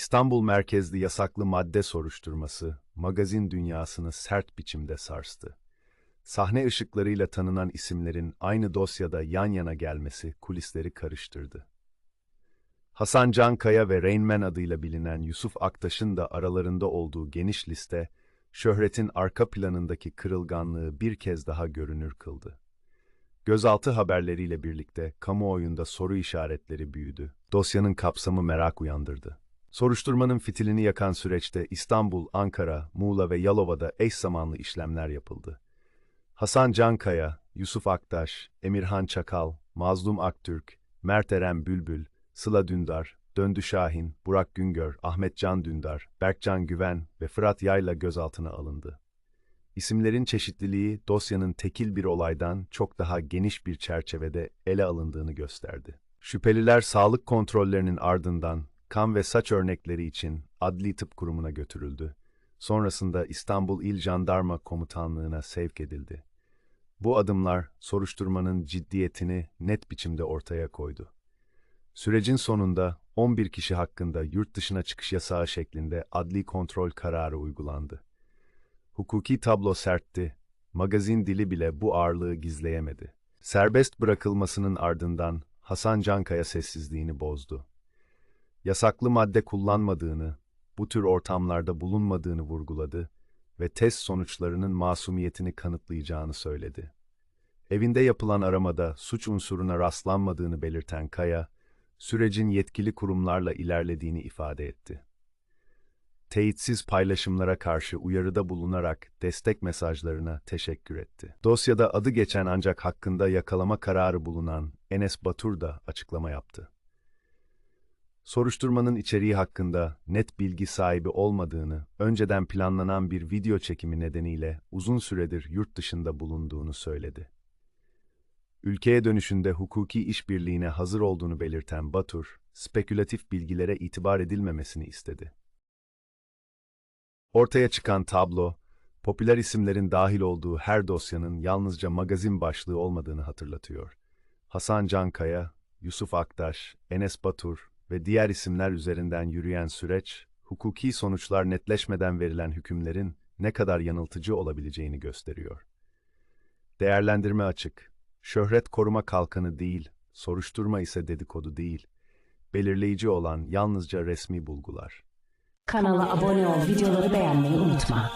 İstanbul merkezli yasaklı madde soruşturması, magazin dünyasını sert biçimde sarstı. Sahne ışıklarıyla tanınan isimlerin aynı dosyada yan yana gelmesi kulisleri karıştırdı. Hasan Cankaya ve Rain Man adıyla bilinen Yusuf Aktaş'ın da aralarında olduğu geniş liste, şöhretin arka planındaki kırılganlığı bir kez daha görünür kıldı. Gözaltı haberleriyle birlikte kamuoyunda soru işaretleri büyüdü. Dosyanın kapsamı merak uyandırdı. Soruşturmanın fitilini yakan süreçte İstanbul, Ankara, Muğla ve Yalova'da eş zamanlı işlemler yapıldı. Hasan Cankaya, Yusuf Aktaş, Emirhan Çakal, Mazlum Aktürk, Mert Eren Bülbül, Sıla Dündar, Döndü Şahin, Burak Güngör, Ahmet Can Dündar, Berkcan Güven ve Fırat Yayla gözaltına alındı. İsimlerin çeşitliliği dosyanın tekil bir olaydan çok daha geniş bir çerçevede ele alındığını gösterdi. Şüpheliler sağlık kontrollerinin ardından kan ve saç örnekleri için Adli Tıp Kurumu'na götürüldü. Sonrasında İstanbul İl Jandarma Komutanlığı'na sevk edildi. Bu adımlar soruşturmanın ciddiyetini net biçimde ortaya koydu. Sürecin sonunda 11 kişi hakkında yurt dışına çıkış yasağı şeklinde adli kontrol kararı uygulandı. Hukuki tablo sertti, magazin dili bile bu ağırlığı gizleyemedi. Serbest bırakılmasının ardından Hasan Cankaya sessizliğini bozdu. Yasaklı madde kullanmadığını, bu tür ortamlarda bulunmadığını vurguladı ve test sonuçlarının masumiyetini kanıtlayacağını söyledi. Evinde yapılan aramada suç unsuruna rastlanmadığını belirten Kaya, sürecin yetkili kurumlarla ilerlediğini ifade etti. Teyitsiz paylaşımlara karşı uyarıda bulunarak destek mesajlarına teşekkür etti. Dosyada adı geçen ancak hakkında yakalama kararı bulunan Enes Batur da açıklama yaptı. Soruşturmanın içeriği hakkında net bilgi sahibi olmadığını, önceden planlanan bir video çekimi nedeniyle uzun süredir yurt dışında bulunduğunu söyledi. Ülkeye dönüşünde hukuki işbirliğine hazır olduğunu belirten Batur, spekülatif bilgilere itibar edilmemesini istedi. Ortaya çıkan tablo, popüler isimlerin dahil olduğu her dosyanın yalnızca magazin başlığı olmadığını hatırlatıyor. Hasan Cankaya, Yusuf Aktaş, Enes Batur ve diğer isimler üzerinden yürüyen süreç, hukuki sonuçlar netleşmeden verilen hükümlerin ne kadar yanıltıcı olabileceğini gösteriyor. Değerlendirme açık. Şöhret koruma kalkanı değil, soruşturma ise dedikodu değil. Belirleyici olan yalnızca resmi bulgular. Kanala abone ol, videoları beğenmeyi unutma.